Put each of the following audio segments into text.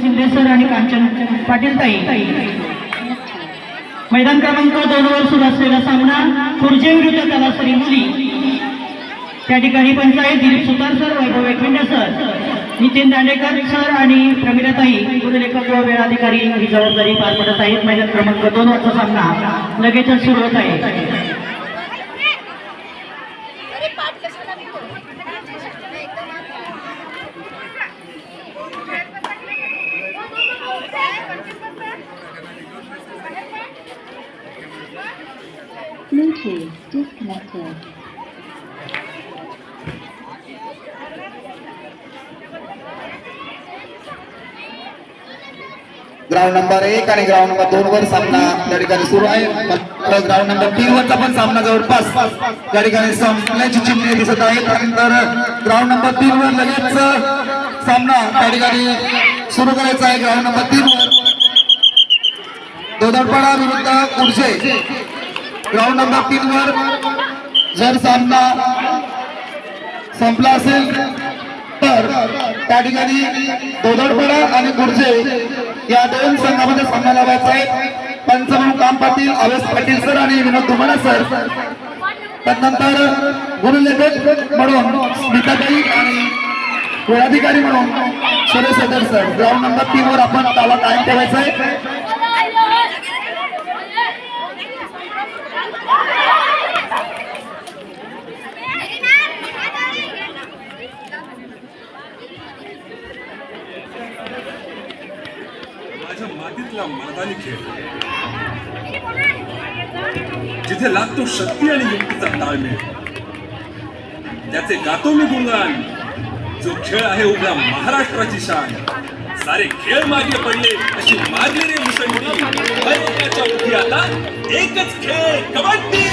Shinde sir आणि कांचन पाटील ताई. मैदान क्रमांक दोन वर सुरू असलेला सामना खुर्जे विरुद्ध तलासरी मुली. त्या ठिकाणी panchayat Dilip Sutar sir Vaibhav Ekvinde sir Nitin Dandekar sir आणि प्रमिलाताई गुणलेखक व वेळाधिकारी ही जबाबदारी पार पडत आहेत. मैदान क्रमांक दोन वरचा सामना लगेचच सुरू होत आहे. Disconnected. ग्राउंड नंबर एक आणि ग्राउंड नंबर दोन वर सामना त्या ठिकाणी सुरू आहे. ग्राउंड नंबर तीन वरचा पण सामना जवळपास त्या ठिकाणी संपण्याची चिन्हे दिसत आहेत त्यानंतर ग्राउंड नंबर तीन वर लगेच सामना त्या ठिकाणी सुरू करायचा आहे. ग्राउंड नंबर तीन वर. दोदडपाडा विरुद्ध कुर्जे ग्राउंड नंबर तीन वर. जर सामना संपला असेल तर त्या ठिकाणी दोदडपडा आणि गुर्जे या दोन संघामध्ये सामना लावायचा आहे. पंच म्हणून काम पाटील अवेश पाटील सर आणि विनोद धुमाना सर. त्यानंतर गुरुलेखक म्हणून स्मिताताई आणि वेळाधिकारी म्हणून सुरेश सदर सर. ग्राउंड नंबर तीन वर आपण त्याला कायम ठेवायचा आहे. माझ्या मातीतला मर्दानी खेळ. जिथे लागतो शक्ती आणि युक्तीचा ताळमेळ त्याचे गातो मी गुणगान जो खेळ आहे उभ्या महाराष्ट्राची शान. सारे खेळ मागे पडले अशी मारली रे मुसंडी. आता एकच खेळ कबड्डी!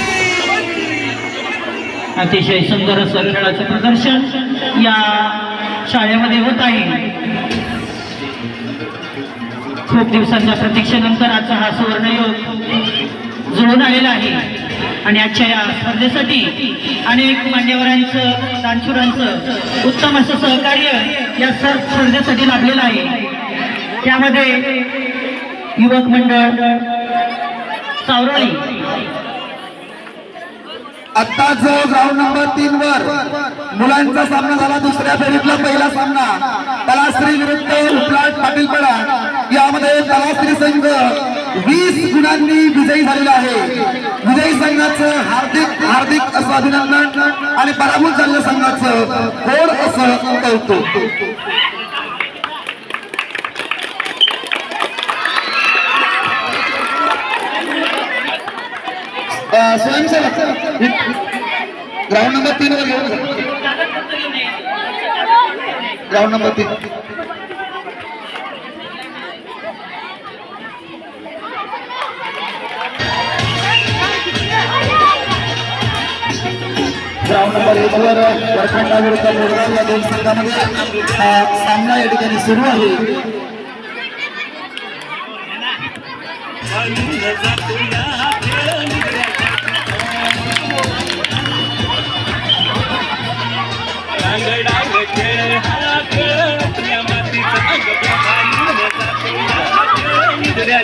अतिशय सुंदर असं खेळाचं प्रदर्शन या शाळेमध्ये होत आहे. खूप दिवसांच्या प्रतीक्षेनंतर आजचा हा सुवर्णयोग जुळून आलेला आहे. आणि आजच्या या स्पर्धेसाठी अनेक मान्यवरांचं दानशुरांचं उत्तम असं सहकार्य या सर स्पर्धेसाठी लाभलेलं आहे. त्यामध्ये युवक मंडळ सावरळी आता जो ग्राउंड नंबर तीन वर मुलांचा सामना झाला दुसऱ्या फेरीतला पहिला सामना. तलाश्री विरुद्ध उपलाट पाटीलपडा यामध्ये तलाश्री संघ वीस गुणांनी विजयी झालेला आहे. विजयी संघाचं हार्दिक हार्दिक असं अभिनंदन आणि पराभूत झालेल्या संघाचं गोड असं कौतुक. स्वयंसेवक ग्राउंड नंबर तीन वर घेऊन ग्राउंड नंबर तीन ग्राउंड नंबर एक वर वरखंडा विरुद्ध या दोन संघामध्ये सामना या ठिकाणी सुरू आहे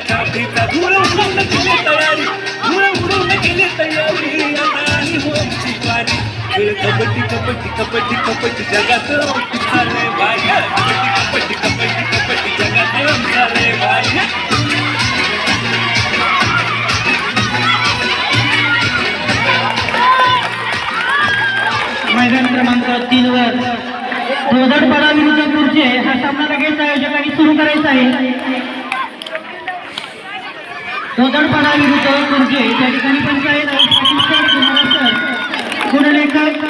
काठीचा धुळ उडून केली तयारी. धुळ उडून केली तयारी. आणि होती वारी कबड्डी कबड्डी कबड्डी कबड्डी जगात चाललंय भाग्य कबड्डी कबड्डी कबड्डी जगात चाललंय भाग्य मैदान क्रमांक तीन वर रोदडपाडा विरुद्ध पुढचे हा सामना लगेच आयोजकांनी सुरू करायचा आहे. कोदडपणा विरुद्ध खुर्चे त्या ठिकाणी पंचायत पाटील सर, गुणलेखक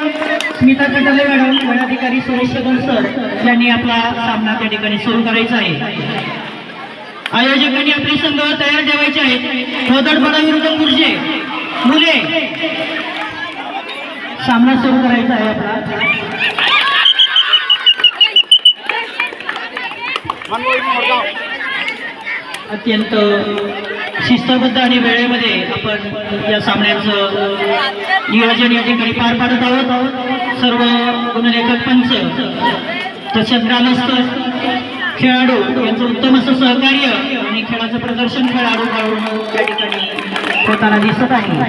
स्मिता कटाले मॅडम वनाधिकारी सुरेश जगन सर यांनी आपला सामना त्या ठिकाणी सुरू करायचा आहे. आयोजकांनी आपले संघ तयार ठेवायचे आहेत. कोदडपणा विरुद्ध खुर्चे मुले. सामना सुरू करायचा आहे आपला. अत्यंत शिस्तबद्ध आणि वेळेमध्ये आपण या सामन्याचं नियोजन या ठिकाणी पार पाडत आहोत. सर्व गुणलेखक पंच तसेच ग्रामस्थ खेळाडू यांचं उत्तम असं सहकार्य आणि खेळाचं प्रदर्शन खेळाडू खेळून त्या ठिकाणी होताना दिसत आहे.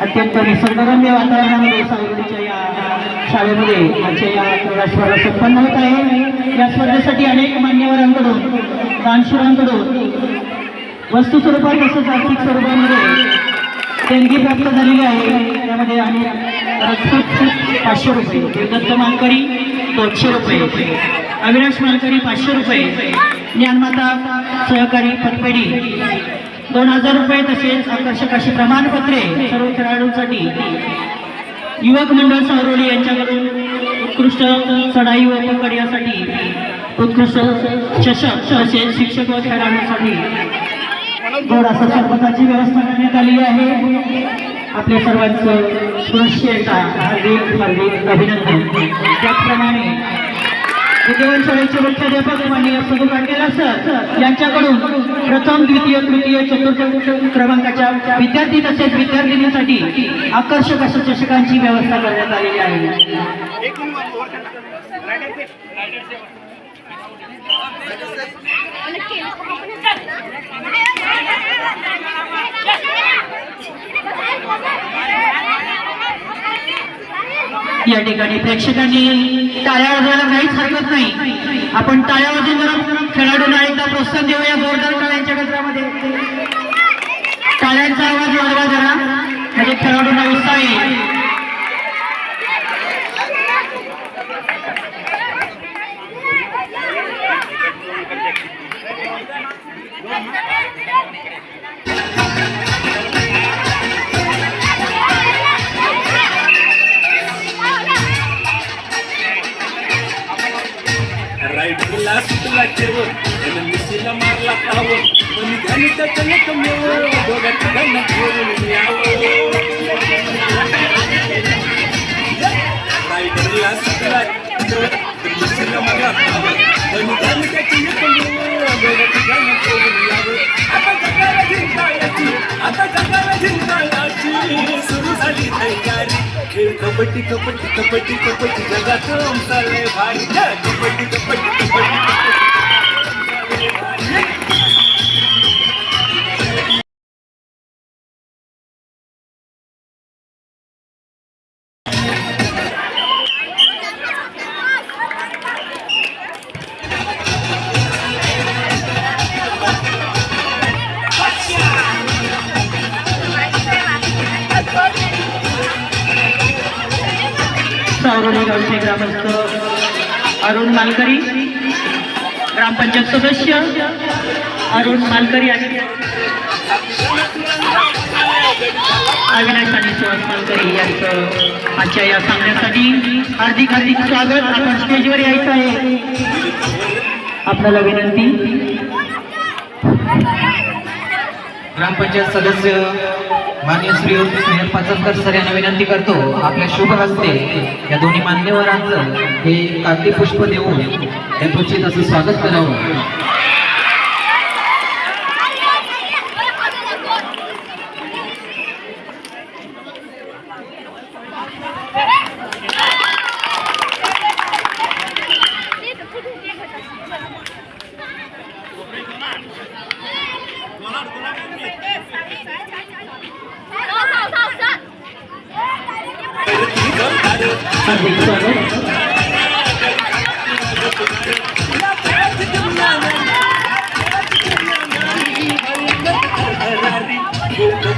अत्यंत निसर्गरम्य वातावरणामध्ये सावलीच्या या शाळेमध्ये आजच्या या क्रीडा स्पर्धा संपन्न होत आहे. या स्पर्धेसाठी अनेक मान्यवरांकडून दानशुरांकडून वस्तू स्वरूपात तसंच आर्थिक स्वरूपामध्ये देणगी प्राप्त झालेली आहे. त्यामध्ये आम्ही रजपूत पाचशे रुपये दत्त मानकरी दोनशे रुपये अविनाश मानकरी पाचशे रुपये ज्ञानमाता सहकारी पतपेढी दोन हजार रुपये तसेच आकर्षक अशी प्रमाणपत्रे सर्व खेळाडूंसाठी. युवक मंडळ सावरोली यांच्याकडून उत्कृष्ट चढाई व पकड यासाठी उत्कृष्ट चषक तसेच शिक्षक व खेळाडूंसाठी गोड असं व्यवस्था करण्यात आलेली आहे. आपल्या सर्वांचं सुरक्षेचा हार्दिक हार्दिक अभिनंदन. त्याचप्रमाणे विद्यमान शाळेचे मुख्याध्यापक माननीय सदू कांडेला सर यांच्याकडून प्रथम द्वितीय तृतीय चतुर्थ क्रमांकाच्या विद्यार्थी तसेच विद्यार्थिनीसाठी आकर्षक अशा चषकांची व्यवस्था करण्यात आलेली आहे. या ठिकाणी प्रेक्षकांनी टाळ्या वाजवायला काहीच हरकत नाही. आपण टाळ्या वाजून जरा खेळाडूंना एकदा प्रोत्साहन देऊया जोरदार टाळ्यांच्या गजरामध्ये. टाळ्यांचा आवाज वाढवा जरा. म्हणजे खेळाडूंना उत्साह येईल. कबड्डी कबड्डी कबड्डी कबड्डी जगात चाललंय भारी कबड्डी कबड्डी कबड्डी ग्रामस्थ अरुण मालकरी ग्रामपंचायत सदस्य अरुण मालकरी आणि अविनाश आणि सुहास मालकरी यांचं आजच्या या सामन्यासाठी हार्दिक हार्दिक स्वागत. आपण स्टेजवर यायचं आहे. आपल्याला विनंती. ग्रामपंचायत सदस्य मान्य श्री स्नेहल पाचलकर सर यांना विनंती करतो आपल्या शुभ हस्ते या दोन्ही मान्यवरांचं हे कागदी पुष्प देऊन यथोचित असं स्वागत करावं.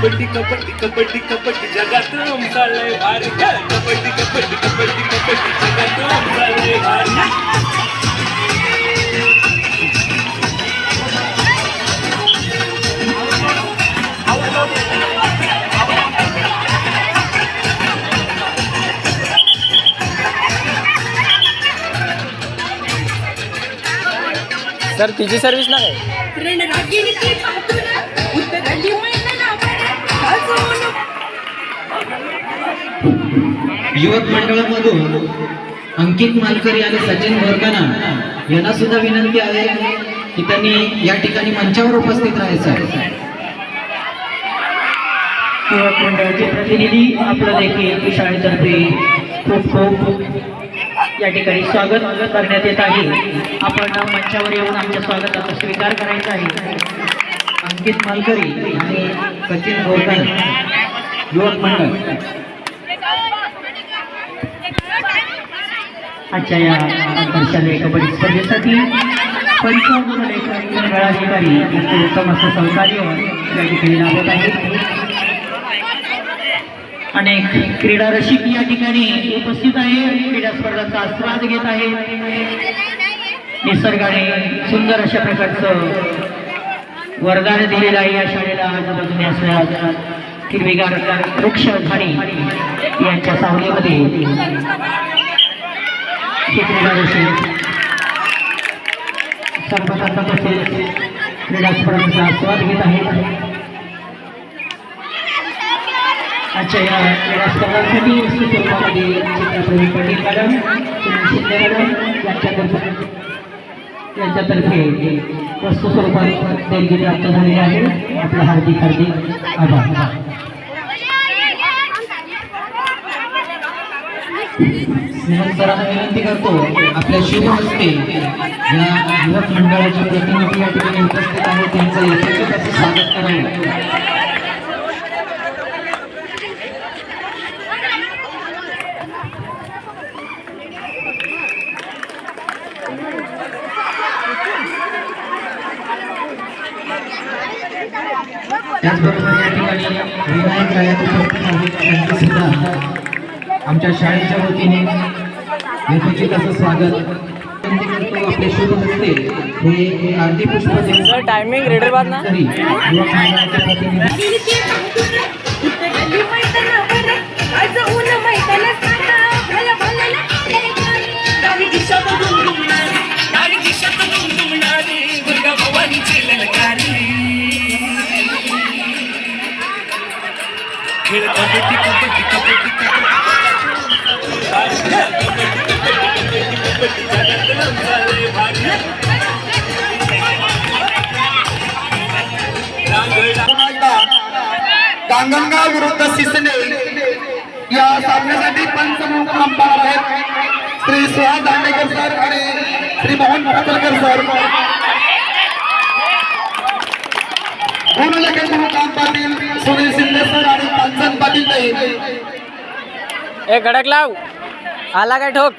कबड्डी कबड्डी कबड्डी कबड्डी जगात चाललंय भारी कबड्डी कबड्डी कबड्डी कबड्डी जगात चाललंय भारी सर तिची सर्व्हिस ना काय? युवक मंडळामधून अंकित मालकरी आणि सचिन बोरगाना यांना सुद्धा विनंती आहे की त्यांनी या ठिकाणी मंचावर उपस्थित राहायचं आहे. युवक मंडळाचे प्रतिनिधी आपलं देखील शाळेतर्फे खूप खूप या ठिकाणी स्वागत करण्यात येत आहे. आपण मंचावर येऊन आमच्या स्वागताचा स्वीकार करायचा आहे. अंकित मालकरी आणि सचिन गोरकर युवक मंडळ. आजच्या या आकर्षण कबड्डी स्पर्धेसाठी पंचावन्न यांचे उत्तम असं सहकार्य या ठिकाणी लाभत आहे. अनेक क्रीडा रसिक या ठिकाणी उपस्थित आहे. क्रीडा स्पर्धाचा आस्वाद घेत आहे. निसर्गाने सुंदर अशा प्रकारचं वरदान दिलेलं आहे या शाळेला. आजूबाजूने असल्या हिरवीगार वृक्ष झाडी यांच्या सावलीमध्ये क्रीडा रसिक सर्वसाधारण तसेच क्रीडा स्पर्धेचा आस्वाद घेत आहेत आजच्या या क्रीडा स्पर्धांसाठी वस्तू स्वरूपामध्ये चित्रप्रवीण मॅडम शिंदे मॅडम यांच्यातर्फे यांच्यातर्फे वस्तू स्वरूपात देणगी प्राप्त झालेली आहे आपलं हार्दिक हार्दिक आभार स्नेहल सरांना विनंती करतो आपल्या शुभ हस्ते या युवक मंडळाचे प्रतिनिधी या ठिकाणी उपस्थित आहेत. त्यांचं यथोचित असं स्वागत करावं त्याचबरोबर या ठिकाणी विनायक रायात उपस्थित आहेत. त्यांचं सुद्धा आमच्या शाळेच्या वतीने यथोचित असं स्वागत? विनंती करतो आपले शुभ हस्ते हे आरती पुष्प टायमिंग रेडर बाद ना. मंडळाचे गांगणगाव विरुद्ध सिसने. या सामन्यासाठी पंच म्हणून अंपायर आहेत. श्री सुहास दांडेकर सर आणि श्री मोहन पातळकर सर. गुणलेखन म्हणून पाटील सुनील शिंदे सर आणि कांचन पाटील एक ए गडक लाव. आला काय ठोक?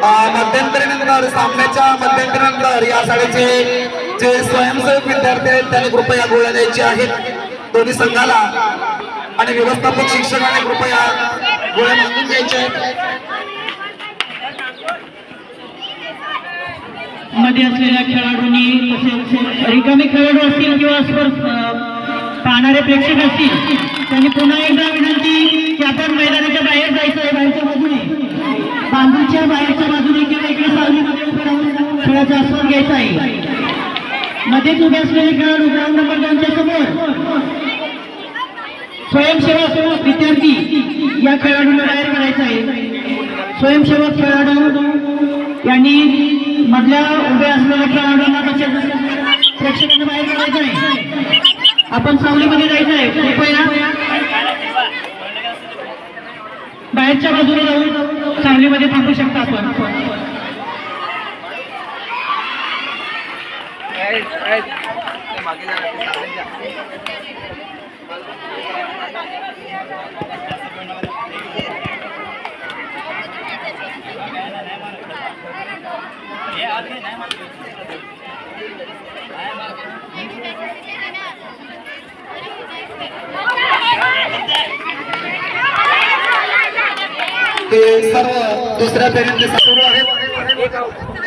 मध्यंतरीनंतर सामन्याच्या मध्यंतरीनंतर या शाळेचे जे स्वयंसेवक विद्यार्थी आहेत त्यांनी कृपया गोळ्या द्यायची आहेत. दोन्ही संघाला आणि व्यवस्थापक शिक्षकाने कृपया गोळ्या मागून घ्यायच्या आहेत. मध्ये असलेल्या खेळाडूंनी तसेच रिकामे खेळाडू असतील किंवा पाहणारे प्रेक्षक असतील त्यांनी पुन्हा एकदा विनंती की आपण मैदानाच्या बाहेर जायचं आहे बाहेरच्या बाजूने. बांबूच्या बाहेरच्या बाजूने किंवा इकडे सावलीमध्ये उभं राहून खेळाचा आस्वाद घ्यायचा आहे. मध्येच उभे असलेले खेळाडू ग्राउंड नंबर दोनच्या समोर. स्वयंसेवक विद्यार्थी या खेळाडूला बाहेर करायचा आहे. स्वयंसेवक खेळाडू यांनी मधल्या उभ्या असलेल्या खेळाडूंना प्रेक्षकांना बाहेर करायचं आहे. आपण सावलीमध्ये जायचं आहे. कृपया बाहेरच्या बाजूला जाऊन सावलीमध्ये थांबू शकता आपण. ते सर्व दुसऱ्या फेरीतले सुरू आहेत.